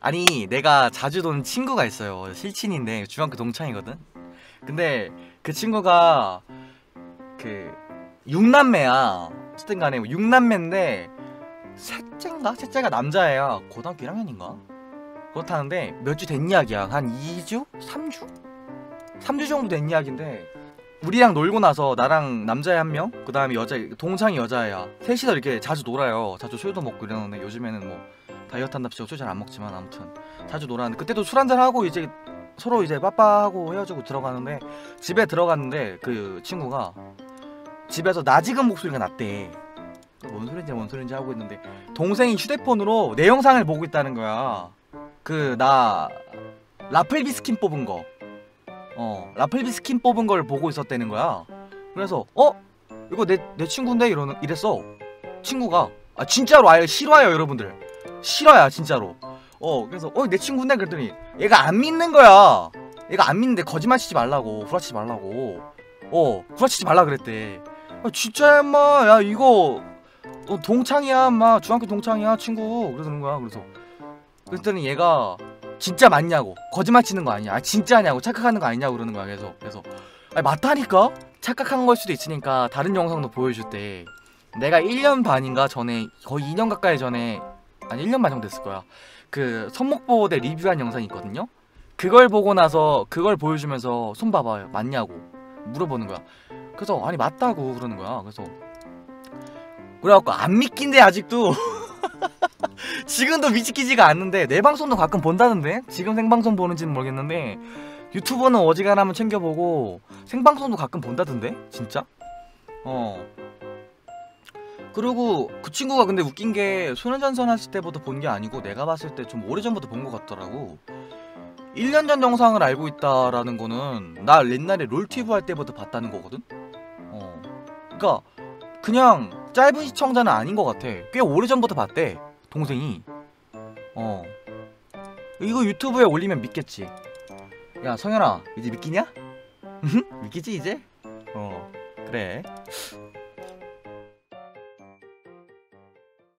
아니 내가 자주 도는 친구가 있어요 실친인데 중학교 동창이거든 근데 그 친구가 그 6남매야 어쨌든 간에 6남매인데 셋째인가? 셋째가 남자애야 고등학교 1학년인가? 그렇다는데 몇 주 된 이야기야 한 2주? 3주? 3주 정도 된 이야기인데 우리랑 놀고 나서 나랑 남자애 한 명, 그 다음에 여자 동창이 여자애야. 셋이서 이렇게 자주 놀아요. 자주 술도 먹고 이러는데 요즘에는 뭐 다이어트 한답시고 술 잘 안 먹지만 아무튼 자주 놀았는데 그때도 술 한잔 하고 이제 서로 이제 빠빠하고 헤어지고 들어가는데 집에 들어갔는데 그 친구가 집에서 나 지금 목소리가 났대. 뭔 소린지 뭔 소린지 하고 있는데 동생이 휴대폰으로 내 영상을 보고 있다는 거야. 그 나 라플비 스킨 뽑은 거. 어 라플비 스킨 뽑은 걸 보고 있었다는 거야. 그래서 어 이거 내 내 친구인데 이러는 이랬어. 친구가 아 진짜로 아예 실화예요 여러분들. 실화야 진짜로. 어 그래서 어 내 친구인데? 그랬더니 얘가 안 믿는 거야. 얘가 안 믿는데 거짓말 치지 말라고 구라치지 말라고. 어 구라치지 말라 그랬대. 아, 진짜 인마. 야 이거 너 동창이야 인마. 중학교 동창이야 친구. 그러는 거야. 그래서 그랬더니 얘가 진짜 맞냐고. 거짓말 치는 거 아니야. 아, 진짜냐고. 착각하는 거 아니냐고 그러는 거야 그래서 그래서 아니 맞다니까? 착각한 걸 수도 있으니까 다른 영상도 보여줄 때. 내가 1년 반인가 전에 거의 2년 가까이 전에 아니 1년 반 정도 됐을 거야. 그 손목보호대 리뷰한 영상이 있거든요. 그걸 보고 나서 그걸 보여주면서 손 봐봐요. 맞냐고 물어보는 거야. 그래서 아니 맞다고 그러는 거야. 그래서 그래갖고 안 믿긴데 아직도. 지금도 믿기지가 않는데 내 방송도 가끔 본다던데? 지금 생방송 보는지는 모르겠는데 유튜버는 어지간하면 챙겨보고 생방송도 가끔 본다던데? 진짜? 어 그리고 그 친구가 근데 웃긴 게 소년전선 했을 때부터 본 게 아니고 내가 봤을 때 좀 오래전부터 본 것 같더라고. 1년 전 영상을 알고 있다라는 거는 나 옛날에 롤티브 할 때부터 봤다는 거거든? 어. 그니까 그냥 짧은 시청자는 아닌 것 같아. 꽤 오래전부터 봤대 동생이. 어. 이거 유튜브에 올리면 믿겠지. 야 성현아 이제 믿기냐? 믿기지 이제? 어 그래